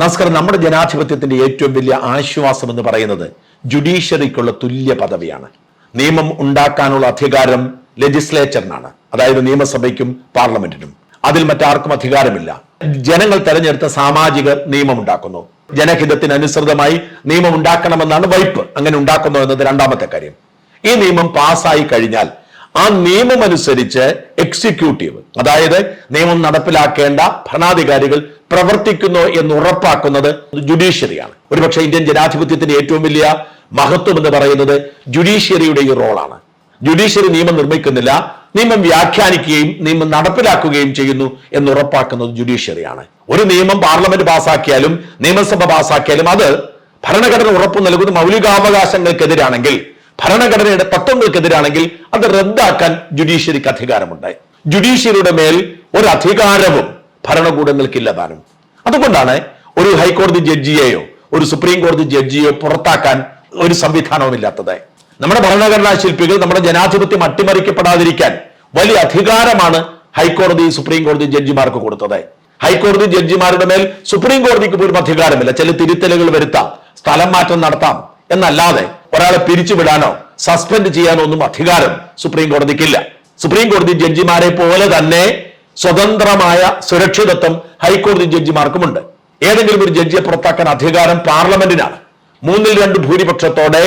നമസ്കാരം നമ്മുടെ ജനാധിപത്യത്തിന്റെ ഏറ്റവും വലിയ ആശ്വാസം എന്ന് പറയുന്നത് ജുഡീഷ്യറിക്കുള്ള തുല്യ പദവിയാണ്. നിയമം ഉണ്ടാക്കാനുള്ള അധികാരം ലെജിസ്ലേച്ചറിനാണ്. അതായത് നിയമസഭയ്ക്കും പാർലമെന്റിനും. അതിൽ മറ്റാർക്കും അധികാരമില്ല. ജനങ്ങൾ തെരഞ്ഞെടുത്ത സാമാജിക നിയമം ഉണ്ടാക്കുന്നു. ജനഹിതത്തിന് അനുസൃതമായി നിയമം ഉണ്ടാക്കണമെന്നാണ് വൈപ്പ്. അങ്ങനെ ഉണ്ടാക്കുന്നു എന്നത് രണ്ടാമത്തെ കാര്യം. ഈ നിയമം പാസ്സായി കഴിഞ്ഞാൽ ആ നിയമം അനുസരിച്ച് എക്സിക്യൂട്ടീവ് അതായത് നിയമം നടപ്പിലാക്കേണ്ട ഭരണാധികാരികൾ പ്രവർത്തിക്കുന്നു എന്ന് ഉറപ്പാക്കുന്നത് ജുഡീഷ്യറിയാണ് ഒരുപക്ഷെ ഇന്ത്യൻ ജനാധിപത്യത്തിന്റെ ഏറ്റവും വലിയ മഹത്വം എന്ന് പറയുന്നത് ജുഡീഷ്യറിയുടെ ഈ റോളാണ്. ജുഡീഷ്യറി നിയമം നിർമ്മിക്കുന്നില്ല നിയമം വ്യാഖ്യാനിക്കുകയും നിയമം നടപ്പിലാക്കുകയും ചെയ്യുന്നു എന്ന് ഉറപ്പാക്കുന്നത് ജുഡീഷ്യറിയാണ് ഒരു നിയമം പാർലമെന്റ് പാസാക്കിയാലും നിയമസഭ പാസാക്കിയാലും അത് ഭരണഘടന ഉറപ്പു നൽകുന്ന മൗലികാവകാശങ്ങൾക്കെതിരാണെങ്കിൽ ഭരണഘടനയുടെ തത്വങ്ങൾക്കെതിരാണെങ്കിൽ അത് റദ്ദാക്കാൻ ജുഡീഷ്യറിക്ക് അധികാരമുണ്ട് ജുഡീഷ്യറിയുടെ മേൽ ഒരു അധികാരവും ഭരണകൂടങ്ങൾക്കില്ല താനും. അതുകൊണ്ടാണ് ഒരു ഹൈക്കോടതി ജഡ്ജിയെയോ ഒരു സുപ്രീം കോടതി ജഡ്ജിയോ പുറത്താക്കാൻ ഒരു സംവിധാനവും ഇല്ലാത്തത്. നമ്മുടെ ഭരണഘടനാ ശില്പികൾ നമ്മുടെ ജനാധിപത്യം അട്ടിമറിക്കപ്പെടാതിരിക്കാൻ വലിയ അധികാരമാണ് ഹൈക്കോടതി സുപ്രീം കോടതി ജഡ്ജിമാർക്ക് കൊടുത്തത്. ഹൈക്കോടതി ജഡ്ജിമാരുടെ മേൽ സുപ്രീം കോടതിക്ക് പോലും അധികാരമില്ല. ചില തിരുത്തലുകൾ വരുത്താം സ്ഥലം മാറ്റം നടത്താം എന്നല്ലാതെ ഒരാളെ പിരിച്ചുവിടാനോ സസ്പെൻഡ് ചെയ്യാനോ ഒന്നും അധികാരം സുപ്രീം കോടതിക്കില്ല. സുപ്രീം കോടതി ജഡ്ജിമാരെ പോലെ തന്നെ സ്വതന്ത്രമായ സുരക്ഷിതത്വം ഹൈക്കോടതി ജഡ്ജിമാർക്കുമുണ്ട്. ഏതെങ്കിലും ഒരു ജഡ്ജിയെ പുറത്താക്കാൻ അധികാരം പാർലമെന്റിനാണ്. മൂന്നിൽ രണ്ട് ഭൂരിപക്ഷത്തോടെ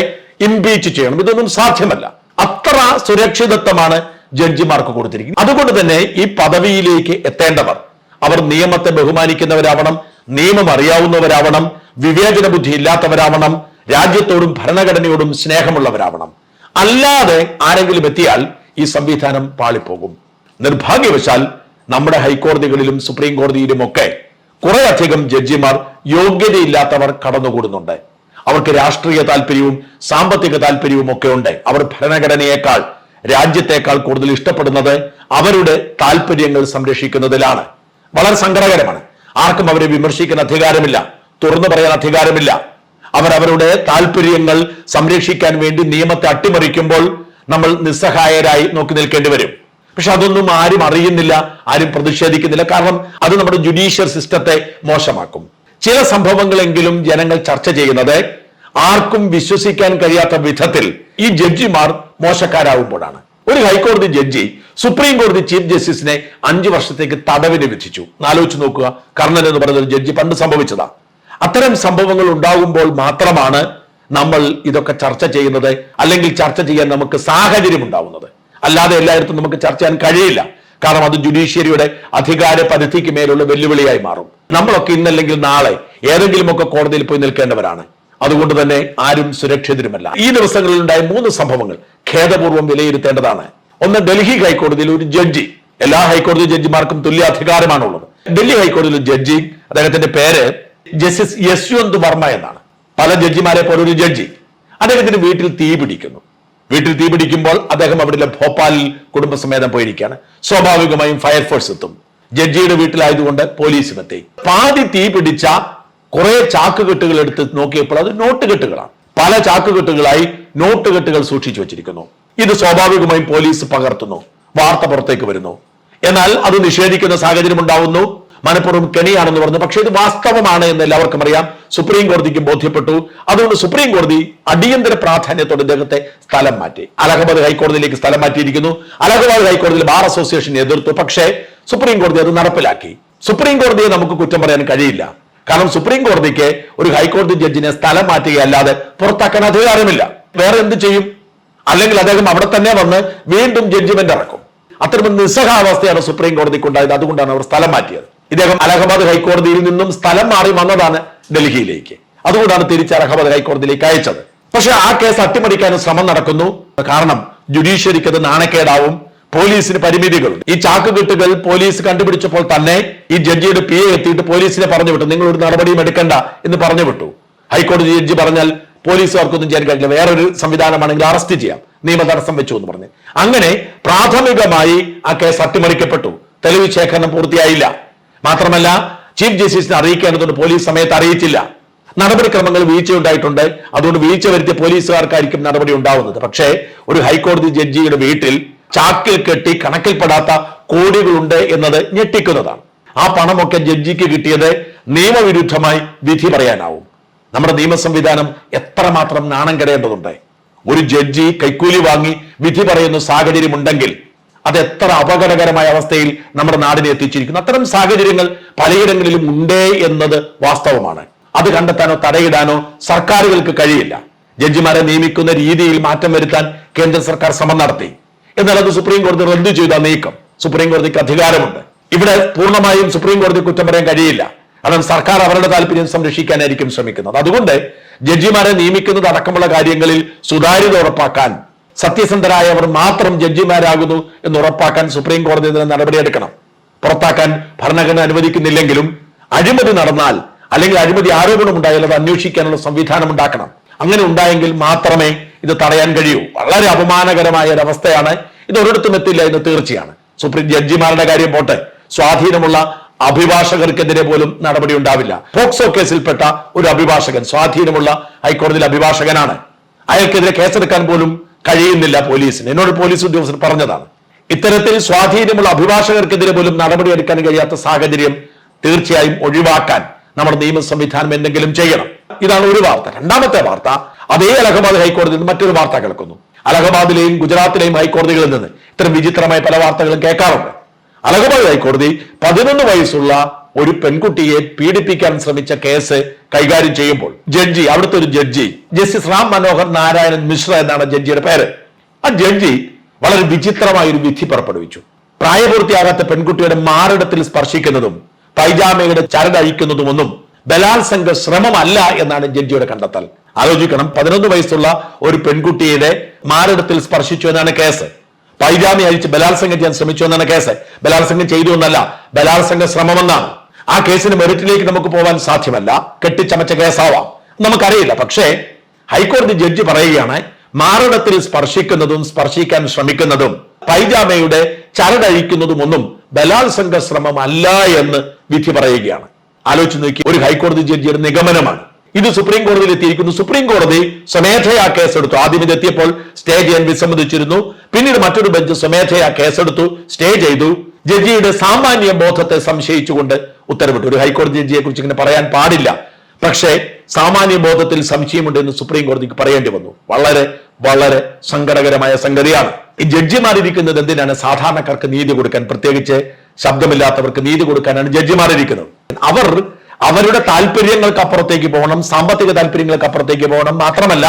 ഇംപീച്ച് ചെയ്യണം. ഇതൊന്നും സാധ്യമല്ല. അത്ര സുരക്ഷിതത്വമാണ് ജഡ്ജിമാർക്ക് കൊടുത്തിരിക്കുന്നത്. അതുകൊണ്ട് തന്നെ ഈ പദവിയിലേക്ക് എത്തേണ്ടവർ അവർ നിയമത്തെ ബഹുമാനിക്കുന്നവരാവണം നിയമം അറിയാവുന്നവരാവണം വിവേചന ബുദ്ധി ഇല്ലാത്തവരാവണം രാജ്യത്തോടും ഭരണഘടനയോടും സ്നേഹമുള്ളവരാവണം. അല്ലാതെ ആരെങ്കിലും എത്തിയാൽ ഈ സംവിധാനം പാളിപ്പോകും. നിർഭാഗ്യവശാൽ നമ്മുടെ ഹൈക്കോടതികളിലും സുപ്രീം കോടതിയിലും ഒക്കെ കുറെ അധികം ജഡ്ജിമാർ യോഗ്യതയില്ലാത്തവർ കടന്നുകൂടുന്നുണ്ട്. അവർക്ക് രാഷ്ട്രീയ താല്പര്യവും സാമ്പത്തിക താല്പര്യവും ഒക്കെ ഉണ്ട്. അവർ ഭരണഘടനയേക്കാൾ രാജ്യത്തേക്കാൾ കൂടുതൽ ഇഷ്ടപ്പെടുന്നത് അവരുടെ താല്പര്യങ്ങൾ സംരക്ഷിക്കുന്നതിലാണ്. വളരെ സങ്കടകരമാണ്. ആർക്കും അവരെ വിമർശിക്കാൻ അധികാരമില്ല. തുറന്നു പറയാൻ അധികാരമില്ല. അവർ അവരുടെ താല്പര്യങ്ങൾ സംരക്ഷിക്കാൻ വേണ്ടി നിയമത്തെ അട്ടിമറിക്കുമ്പോൾ നമ്മൾ നിസ്സഹായരായി നോക്കി നിൽക്കേണ്ടി വരും. പക്ഷെ അതൊന്നും ആരും അറിയുന്നില്ല ആരും പ്രതിഷേധിക്കുന്നില്ല. കാരണം അത് നമ്മുടെ ജുഡീഷ്യൽ സിസ്റ്റത്തെ മോശമാക്കും. ചില സംഭവങ്ങളെങ്കിലും ജനങ്ങൾ ചർച്ച ചെയ്യുന്നത് ആർക്കും വിശ്വസിക്കാൻ കഴിയാത്ത വിധത്തിൽ ഈ ജഡ്ജിമാർ മോശക്കാരാകുമ്പോഴാണ് ഒരു ഹൈക്കോടതി ജഡ്ജി സുപ്രീം കോടതി ചീഫ് ജസ്റ്റിസിനെ അഞ്ചു വർഷത്തേക്ക് തടവിന് വിധിച്ചു. ആലോചിച്ച് നോക്കുക. കർണൻ എന്ന് പറയുന്ന ഒരു ജഡ്ജി പണ്ട് സംഭവിച്ചതാ. അത്തരം സംഭവങ്ങൾ ഉണ്ടാകുമ്പോൾ മാത്രമാണ് നമ്മൾ ഇതൊക്കെ ചർച്ച ചെയ്യുന്നത് അല്ലെങ്കിൽ ചർച്ച ചെയ്യാൻ നമുക്ക് സാഹചര്യം ഉണ്ടാവുന്നത്. അല്ലാതെ എല്ലായിടത്തും നമുക്ക് ചർച്ച ചെയ്യാൻ കഴിയില്ല. കാരണം അത് ജുഡീഷ്യറിയുടെ അധികാര പരിധിക്ക് മേലുള്ള വെല്ലുവിളിയായി മാറും. നമ്മളൊക്കെ ഇന്നല്ലെങ്കിൽ നാളെ ഏതെങ്കിലുമൊക്കെ കോടതിയിൽ പോയി നിൽക്കേണ്ടവരാണ്. അതുകൊണ്ട് തന്നെ ആരും സുരക്ഷിതരുമല്ല. ഈ ദിവസങ്ങളിൽ ഉണ്ടായ മൂന്ന് സംഭവങ്ങൾ ഖേദപൂർവം വിലയിരുത്തേണ്ടതാണ്. ഒന്ന് ഡൽഹി ഹൈക്കോടതിയിൽ ഒരു ജഡ്ജി. എല്ലാ ഹൈക്കോടതി ജഡ്ജിമാർക്കും തുല്യ അധികാരമാണുള്ളത് ഡൽഹി ഹൈക്കോടതിയിൽ ജഡ്ജി അദ്ദേഹത്തിന്റെ പേര് ജസ്റ്റിസ് യശ്വന്ത് വർമ്മ എന്നാണ്. പല ജഡ്ജിമാരെ പോലെ ഒരു ജഡ്ജി. അദ്ദേഹത്തിന്റെ വീട്ടിൽ തീ പിടിക്കുന്നു. വീട്ടിൽ തീ പിടിക്കുമ്പോൾ അദ്ദേഹം അവിടെ ഭോപ്പാലിൽ കുടുംബസമേതം പോയിരിക്കുകയാണ്. സ്വാഭാവികമായും ഫയർഫോഴ്സ് എത്തും. ജഡ്ജിയുടെ വീട്ടിലായതുകൊണ്ട് പോലീസും എത്തി. പാതി തീ പിടിച്ച കുറെ ചാക്കുകെട്ടുകൾ എടുത്ത് നോക്കിയപ്പോൾ അത് നോട്ടുകെട്ടുകളാണ്. പല ചാക്കുകെട്ടുകളായി നോട്ടുകെട്ടുകൾ സൂക്ഷിച്ചു വെച്ചിരിക്കുന്നു. ഇത് സ്വാഭാവികമായും പോലീസ് പകർത്തുന്നു. വാർത്ത പുറത്തേക്ക് വരുന്നു. എന്നാൽ അത് നിഷേധിക്കുന്ന സാഹചര്യം ഉണ്ടാവുന്നു. മനഃപൂർവം കെണിയാണെന്ന് പറഞ്ഞു. പക്ഷേ ഇത് വാസ്തവമാണ് എന്ന് എല്ലാവർക്കും അറിയാം. സുപ്രീം കോടതിക്ക് ബോധ്യപ്പെട്ടു. അതുകൊണ്ട് സുപ്രീം കോടതി അടിയന്തര പ്രാധാന്യത്തോടെ ഇദ്ദേഹത്തെ സ്ഥലം മാറ്റി. അലഹബാദ് ഹൈക്കോടതിയിലേക്ക് സ്ഥലം മാറ്റിയിരിക്കുന്നു. അലഹബാദ് ഹൈക്കോടതിയിൽ ബാർ അസോസിയേഷൻ എതിർത്തു. പക്ഷേ സുപ്രീം കോടതി അത് നടപ്പിലാക്കി. സുപ്രീം കോടതിയെ നമുക്ക് കുറ്റം പറയാൻ കഴിയില്ല. കാരണം സുപ്രീം കോടതിക്ക് ഒരു ഹൈക്കോടതി ജഡ്ജിനെ സ്ഥലം മാറ്റുകയല്ലാതെ പുറത്താക്കാൻ അധികാരമില്ല. വേറെ എന്ത് ചെയ്യും? അല്ലെങ്കിൽ അദ്ദേഹം അവിടെ തന്നെ വന്ന് വീണ്ടും ജഡ്ജിമെന്റ് ഇറക്കും. അത്തരം നിസ്സഹാവസ്ഥയാണ് സുപ്രീം കോടതിക്ക് ഉണ്ടായത് അതുകൊണ്ടാണ് അവർ സ്ഥലം മാറ്റിയത്. ഇദ്ദേഹം അലഹബാദ് ഹൈക്കോടതിയിൽ നിന്നും സ്ഥലം മാറി വന്നതാണ് ഡൽഹിയിലേക്ക്. അതുകൊണ്ടാണ് തിരിച്ച് അലഹബാദ് ഹൈക്കോടതിയിലേക്ക് അയച്ചത്. പക്ഷെ ആ കേസ് അട്ടിമറിക്കാനും ശ്രമം നടക്കുന്നു. കാരണം ജുഡീഷ്യറിക്ക് അത് നാണക്കേടാവും. പോലീസിന് പരിമിതികളുണ്ട്. ഈ ചാക്കുകെട്ടുകൾ പോലീസ് കണ്ടുപിടിച്ചപ്പോൾ തന്നെ ഈ ജഡ്ജിയുടെ പി എ എത്തിയിട്ട് പോലീസിനെ പറഞ്ഞു വിട്ടു. നിങ്ങൾ ഒരു നടപടിയും എടുക്കണ്ട എന്ന് പറഞ്ഞു വിട്ടു. ഹൈക്കോടതി ജഡ്ജി പറഞ്ഞാൽ പോലീസുകാർക്കൊന്നും ചെയ്യാൻ കഴിയില്ല. വേറൊരു സംവിധാനമാണെങ്കിൽ അറസ്റ്റ് ചെയ്യാം. നിയമ തടസ്സം വെച്ചു എന്ന് പറഞ്ഞു. അങ്ങനെ പ്രാഥമികമായി ആ കേസ് അട്ടിമറിക്കപ്പെട്ടു. തെളിവ് ശേഖരണം പൂർത്തിയായില്ല. മാത്രമല്ല ചീഫ് ജസ്റ്റിസിനെ അറിയിക്കേണ്ടതുകൊണ്ട് പോലീസ് സമയത്ത് അറിയിച്ചില്ല. നടപടിക്രമങ്ങൾ വീഴ്ചയുണ്ടായിട്ടുണ്ട്. അതുകൊണ്ട് വീഴ്ച വരുത്തിയ പോലീസുകാർക്കായിരിക്കും നടപടി ഉണ്ടാവുന്നത്. പക്ഷേ ഒരു ഹൈക്കോടതി ജഡ്ജിയുടെ വീട്ടിൽ ചാക്കിൽ കെട്ടി കണക്കിൽപ്പെടാത്ത കോടികളുണ്ട് എന്നത് ഞെട്ടിക്കുന്നതാണ്. ആ പണമൊക്കെ ജഡ്ജിക്ക് കിട്ടിയത് നിയമവിരുദ്ധമായി വിധി പറയാനാവും. നമ്മുടെ നിയമ സംവിധാനം എത്രമാത്രം നാണം കെടേണ്ടതുണ്ട്? ഒരു ജഡ്ജി കൈക്കൂലി വാങ്ങി വിധി പറയുന്ന സാഹചര്യം ഉണ്ടെങ്കിൽ അത് എത്ര അപകടകരമായ അവസ്ഥയിൽ നമ്മുടെ നാടിനെ എത്തിച്ചിരിക്കുന്നു. അത്തരം സാഹചര്യങ്ങൾ പലയിടങ്ങളിലും ഉണ്ടേ എന്നത് വാസ്തവമാണ്. അത് കണ്ടെത്താനോ തടയിടാനോ സർക്കാരുകൾക്ക് കഴിയില്ല. ജഡ്ജിമാരെ നിയമിക്കുന്ന രീതിയിൽ മാറ്റം വരുത്താൻ കേന്ദ്ര സർക്കാർ ശ്രമം നടത്തി. എന്നാൽ അത് സുപ്രീം കോടതി റദ്ദു ചെയ്ത നീക്കം സുപ്രീം കോടതിക്ക് അധികാരമുണ്ട്. ഇവിടെ പൂർണമായും സുപ്രീം കോടതി കുറ്റം പറയാൻ കഴിയില്ല. കാരണം സർക്കാർ അവരുടെ താല്പര്യം സംരക്ഷിക്കാനായിരിക്കും ശ്രമിക്കുന്നത്. അതുകൊണ്ട് ജഡ്ജിമാരെ നിയമിക്കുന്നത് അടക്കമുള്ള കാര്യങ്ങളിൽ സുതാര്യത ഉറപ്പാക്കാൻ സത്യസന്ധരായവർ മാത്രം ജഡ്ജിമാരാകുന്നു എന്ന് ഉറപ്പാക്കാൻ സുപ്രീം കോടതി ഇതിന് നടപടിയെടുക്കണം. പുറത്താക്കാൻ ഭരണഘടന അനുവദിക്കുന്നില്ലെങ്കിലും അഴിമതി നടന്നാൽ അല്ലെങ്കിൽ അഴിമതി ആരോപണം ഉണ്ടായാൽ അത് അന്വേഷിക്കാനുള്ള സംവിധാനം ഉണ്ടാക്കണം. അങ്ങനെ ഉണ്ടായെങ്കിൽ മാത്രമേ ഇത് തടയാൻ കഴിയൂ. വളരെ അപമാനകരമായ ഒരു അവസ്ഥയാണ് ഇത് ഒരിടത്തും എത്തില്ല എന്ന് തീർച്ചയാണ്. സുപ്രീം ജഡ്ജിമാരുടെ കാര്യം പോട്ടെ. സ്വാധീനമുള്ള അഭിഭാഷകർക്കെതിരെ പോലും നടപടി ഉണ്ടാവില്ല. പോക്സോ കേസിൽപ്പെട്ട ഒരു അഭിഭാഷകൻ സ്വാധീനമുള്ള ഹൈക്കോടതിയിലെ അഭിഭാഷകനാണ്. അയാൾക്കെതിരെ കേസെടുക്കാൻ പോലും കഴിയുന്നില്ല പോലീസിന്. എന്നോട് പോലീസ് ഉദ്യോഗസ്ഥർ പറഞ്ഞതാണ്. ഇത്തരത്തിൽ സ്വാധീനമുള്ള അഭിഭാഷകർക്കെതിരെ പോലും നടപടിയെടുക്കാൻ കഴിയാത്ത സാഹചര്യം തീർച്ചയായും ഒഴിവാക്കാൻ നമ്മുടെ നിയമ സംവിധാനം എന്തെങ്കിലും ചെയ്യണം. ഇതാണ് ഒരു വാർത്ത. രണ്ടാമത്തെ വാർത്ത അതേ അലഹബാദ് ഹൈക്കോടതിയിൽ നിന്ന് മറ്റൊരു വാർത്ത കേൾക്കുന്നു. അലഹബാദിലെയും ഗുജറാത്തിലെയും ഹൈക്കോടതികളിൽ നിന്ന് ഇത്തരം വിചിത്രമായ പല വാർത്തകളും കേൾക്കാറുണ്ട്. അലഹബാദ് ഹൈക്കോടതി പതിനൊന്ന് വയസ്സുള്ള ഒരു പെൺകുട്ടിയെ പീഡിപ്പിക്കാൻ ശ്രമിച്ച കേസ് കൈകാര്യം ചെയ്യുമ്പോൾ ജഡ്ജി അവിടുത്തെ ഒരു ജഡ്ജി ജസ്റ്റിസ് റാം മനോഹർ നാരായണൻ മിശ്ര എന്നാണ് ജഡ്ജിയുടെ പേര്. ആ ജഡ്ജി വളരെ വിചിത്രമായ ഒരു വിധി പുറപ്പെടുവിച്ചു. പ്രായപൂർത്തിയാകാത്ത പെൺകുട്ടിയുടെ മാറിടത്തിൽ സ്പർശിക്കുന്നതും പൈജാമയുടെ ചരടഴിക്കുന്നതുമൊന്നും ബലാത്സംഗ ശ്രമമല്ല എന്നാണ് ജഡ്ജിയുടെ കണ്ടെത്തൽ. ആലോചിക്കണം പതിനൊന്ന് വയസ്സുള്ള ഒരു പെൺകുട്ടിയുടെ മാറിടത്തിൽ സ്പർശിച്ചു എന്നാണ് കേസ്. പൈജാമി അഴിച്ച് ബലാത്സംഗം ചെയ്യാൻ ശ്രമിച്ചു എന്നാണ് കേസ്. ബലാത്സംഗം ചെയ്തു എന്നല്ല ബലാത്സംഗ ശ്രമമെന്നാണ്. ആ കേസിന് മെറിറ്റിലേക്ക് നമുക്ക് പോകാൻ സാധ്യമല്ല. കെട്ടിച്ചമച്ച കേസാവാം. നമുക്കറിയില്ല. പക്ഷേ ഹൈക്കോടതി ജഡ്ജി പറയുകയാണ് മാറിടത്തിൽ സ്പർശിക്കുന്നതും സ്പർശിക്കാൻ ശ്രമിക്കുന്നതും പൈജാമയുടെ ചരടഴിക്കുന്നതും ഒന്നും ബലാത്സംഗ ശ്രമം അല്ല എന്ന് വിധി പറയുകയാണ്. ആലോചിച്ച് നോക്കി ഒരു ഹൈക്കോടതി ജഡ്ജിയുടെ നിഗമനമാണ്. ഇത് സുപ്രീം കോടതിയിൽ എത്തിയിരിക്കുന്നു. സുപ്രീം കോടതി സ്വമേധയാ കേസെടുത്തു. ആദ്യം ഇതെത്തിയപ്പോൾ സ്റ്റേ ചെയ്യാൻ വിസമ്മതിച്ചിരുന്നു. പിന്നീട് മറ്റൊരു ബെഞ്ച് സ്വമേധയാ കേസെടുത്തു സ്റ്റേ ചെയ്തു. ജഡ്ജിയുടെ സാമാന്യ ബോധത്തെ സംശയിച്ചുകൊണ്ട് ഉത്തരവിട്ടു. ഒരു ഹൈക്കോടതി ജഡ്ജിയെ കുറിച്ച് ഇങ്ങനെ പറയാൻ പാടില്ല. പക്ഷേ സാമാന്യ ബോധത്തിൽ സംശയമുണ്ട് എന്ന് സുപ്രീം കോടതിക്ക് പറയേണ്ടി വന്നു. വളരെ വളരെ സങ്കടകരമായ സംഗതിയാണ്. ഈ ജഡ്ജിമാരിരിക്കുന്നത് എന്തിനാണ്? സാധാരണക്കാർക്ക് നീതി കൊടുക്കാൻ പ്രത്യേകിച്ച് ശബ്ദമില്ലാത്തവർക്ക് നീതി കൊടുക്കാനാണ് ജഡ്ജിമാരിരിക്കുന്നത്. അവർ അവരുടെ താല്പര്യങ്ങൾക്ക് അപ്പുറത്തേക്ക് പോകണം സാമ്പത്തിക താല്പര്യങ്ങൾക്ക് അപ്പുറത്തേക്ക് പോകണം മാത്രമല്ല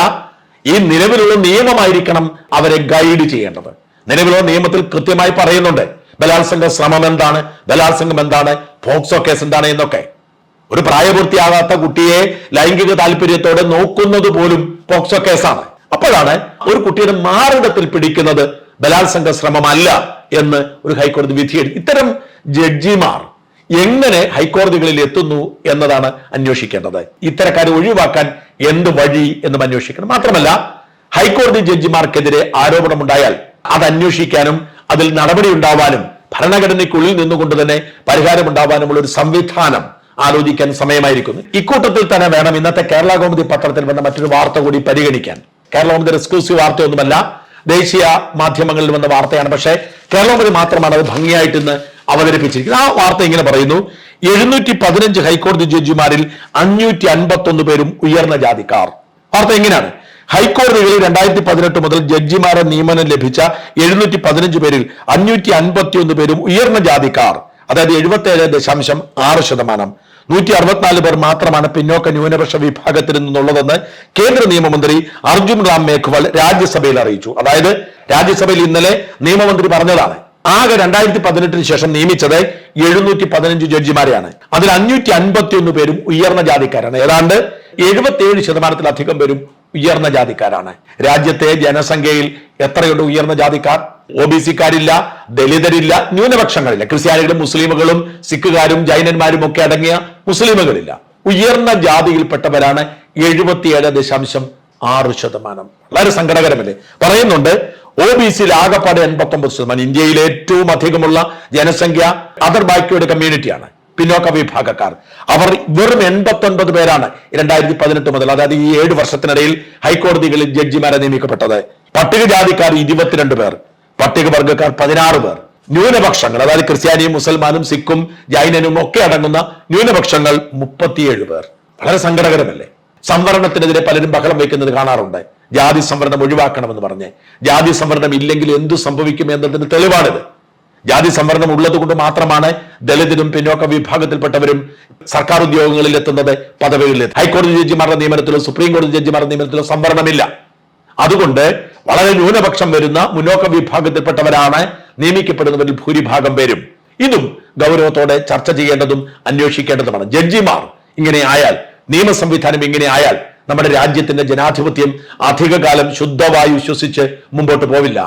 ഈ നിലവിലുള്ള നിയമമായിരിക്കണം അവരെ ഗൈഡ് ചെയ്യേണ്ടത്. നിലവിലുള്ള നിയമത്തിൽ കൃത്യമായി പറയുന്നുണ്ട്. ബലാത്സംഗ ശ്രമം എന്താണ്? ബലാത്സംഗം എന്താണ്? പോക്സോ കേസ് എന്താണ് എന്നൊക്കെ. ഒരു പ്രായപൂർത്തിയാകാത്ത കുട്ടിയെ ലൈംഗിക താല്പര്യത്തോടെ നോക്കുന്നത് പോലും പോക്സോ കേസാണ്. അപ്പോഴാണ് ഒരു കുട്ടിയുടെ മാറിടത്തിൽ പിടിക്കുന്നത് ബലാത്സംഗ ശ്രമമല്ല എന്ന് ഒരു ഹൈക്കോടതി വിധി ഇത്തരം ജഡ്ജിമാർ എങ്ങനെ ഹൈക്കോടതികളിൽ എത്തുന്നു എന്നതാണ് അന്വേഷിക്കേണ്ടത്. ഇത്തരക്കാരെ ഒഴിവാക്കാൻ എന്ത് വഴി എന്നും അന്വേഷിക്കണം. മാത്രമല്ല ഹൈക്കോടതി ജഡ്ജിമാർക്കെതിരെ ആരോപണമുണ്ടായാൽ അത് അന്വേഷിക്കാനും അതിൽ നടപടി ഉണ്ടാവാനും ഭരണഘടനയ്ക്കുള്ളിൽ നിന്നുകൊണ്ട് തന്നെ പരിഹാരം ഉണ്ടാവാനുമുള്ള ഒരു സംവിധാനം ആലോചിക്കാൻ സമയമായിരിക്കുന്നു. ഇക്കൂട്ടത്തിൽ തന്നെ വേണം ഇന്നത്തെ കേരള കോമതി പത്രത്തിൽ വന്ന മറ്റൊരു വാർത്ത കൂടി പരിഗണിക്കാൻ. കേരള കൗമുദി എക്സ്ക്ലൂസീവ് വാർത്തയൊന്നുമല്ല ദേശീയ മാധ്യമങ്ങളിൽ വന്ന വാർത്തയാണ്. പക്ഷേ കേരള മാത്രമാണ് അത് ഭംഗിയായിട്ട് ഇന്ന് അവതരിപ്പിച്ചിരിക്കുന്നത്. ആ വാർത്ത ഇങ്ങനെ പറയുന്നു എഴുന്നൂറ്റി പതിനഞ്ച് ഹൈക്കോടതി ജഡ്ജിമാരിൽ അഞ്ഞൂറ്റി അൻപത്തി ഒന്ന് പേരും ഉയർന്ന ജാതിക്കാർ. വാർത്ത എങ്ങനെയാണ് ഹൈക്കോടതികളിൽ രണ്ടായിരത്തി പതിനെട്ട് മുതൽ ജഡ്ജിമാരെ നിയമനം ലഭിച്ച എഴുന്നൂറ്റി പതിനഞ്ച് പേരിൽ അഞ്ഞൂറ്റി അൻപത്തി ഒന്ന് പേരും ഉയർന്ന ജാതിക്കാർ. അതായത് എഴുപത്തി ഏഴ് ദശാംശം ആറ് ശതമാനം. നൂറ്റി അറുപത്തിനാല് പേർ മാത്രമാണ് പിന്നോക്ക ന്യൂനപക്ഷ വിഭാഗത്തിൽ നിന്നുള്ളതെന്ന് കേന്ദ്ര നിയമമന്ത്രി അർജുൻ റാം മേഘ്വാൾ രാജ്യസഭയിൽ അറിയിച്ചു. അതായത് രാജ്യസഭയിൽ ഇന്നലെ നിയമമന്ത്രി പറഞ്ഞതാണ്. ആകെ രണ്ടായിരത്തി പതിനെട്ടിന് ശേഷം നിയമിച്ചത് എഴുന്നൂറ്റി പതിനഞ്ച് ജഡ്ജിമാരെയാണ്. അതിൽ അഞ്ഞൂറ്റി അൻപത്തി ഒന്ന് പേരും ഉയർന്ന ജാതിക്കാരാണ്. ഏതാണ്ട് എഴുപത്തിയേഴ് ശതമാനത്തിലധികം പേരും ഉയർന്ന ജാതിക്കാരാണ്. രാജ്യത്തെ ജനസംഖ്യയിൽ എത്രയുണ്ട് ഉയർന്ന ജാതിക്കാർ? ഒ ബി സിക്കാരില്ല ദലിതരില്ല ന്യൂനപക്ഷങ്ങളില്ല. ക്രിസ്ത്യാനികളും മുസ്ലിമുകളും സിഖുകാരും ജൈനന്മാരും ഒക്കെ അടങ്ങിയ മുസ്ലിമുകളില്ല. ഉയർന്ന ജാതിയിൽപ്പെട്ടവരാണ് എഴുപത്തിയേഴ് ദശാംശം ആറ് ശതമാനം. വളരെ സങ്കടകരമല്ലേ? പറയുന്നുണ്ട് ഒ ബി സിയിൽ ആകെപ്പാട് എൺപത്തി ഒമ്പത് ശതമാനം. ഇന്ത്യയിലെ ഏറ്റവും അധികമുള്ള ജനസംഖ്യ അതർ ബാക്കിയുടെ കമ്മ്യൂണിറ്റിയാണ് പിന്നോക്ക വിഭാഗക്കാർ. അവർ വെറും എൺപത്തി ഒൻപത് പേരാണ് രണ്ടായിരത്തി പതിനെട്ട് മുതൽ അതായത് ഈ ഏഴ് വർഷത്തിനിടയിൽ ഹൈക്കോടതികളിൽ ജഡ്ജിമാരെ നിയമിക്കപ്പെട്ടത്. പട്ടികജാതിക്കാർ ഇരുപത്തിരണ്ട് പേർ പട്ടികവർഗക്കാർ പതിനാറ് പേർ. ന്യൂനപക്ഷങ്ങൾ അതായത് ക്രിസ്ത്യാനിയും മുസൽമാനും സിഖും ജൈനനും ഒക്കെ അടങ്ങുന്ന ന്യൂനപക്ഷങ്ങൾ മുപ്പത്തിയേഴ് പേർ. വളരെ സങ്കടകരമല്ലേ? സംവരണത്തിനെതിരെ പലരും ബഹളം വയ്ക്കുന്നത് കാണാറുണ്ട്. ജാതി സംവരണം ഒഴിവാക്കണമെന്ന് പറഞ്ഞ്. ജാതി സംവരണം ഇല്ലെങ്കിൽ എന്തു സംഭവിക്കും എന്നതിന് തെളിവാണിത്. ജാതി സംവരണം ഉള്ളത് കൊണ്ട് മാത്രമാണ് ദളിതരും പിന്നോക്ക വിഭാഗത്തിൽപ്പെട്ടവരും സർക്കാർ ഉദ്യോഗങ്ങളിൽ എത്തുന്നത് പദവികളിൽ ഹൈക്കോടതി ജഡ്ജിമാരുടെ നിയമനത്തിലോ സുപ്രീം കോടതി ജഡ്ജിമാരുടെ നിയമനത്തിലോ സംവരണമില്ല. അതുകൊണ്ട് വളരെ ന്യൂനപക്ഷം വരുന്ന മുന്നോക്ക വിഭാഗത്തിൽപ്പെട്ടവരാണ് നിയമിക്കപ്പെടുന്നവരിൽ ഭൂരിഭാഗം പേരും. ഇതും ഗൗരവത്തോടെ ചർച്ച ചെയ്യേണ്ടതും അന്വേഷിക്കേണ്ടതുമാണ്. ജഡ്ജിമാർ ഇങ്ങനെ ആയാൽ നിയമ സംവിധാനം ഇങ്ങനെ ആയാൽ നമ്മുടെ രാജ്യത്തിന്റെ ജനാധിപത്യം അധികകാലം ശുദ്ധവായു ശ്വസിച്ച് മുമ്പോട്ട് പോവില്ല.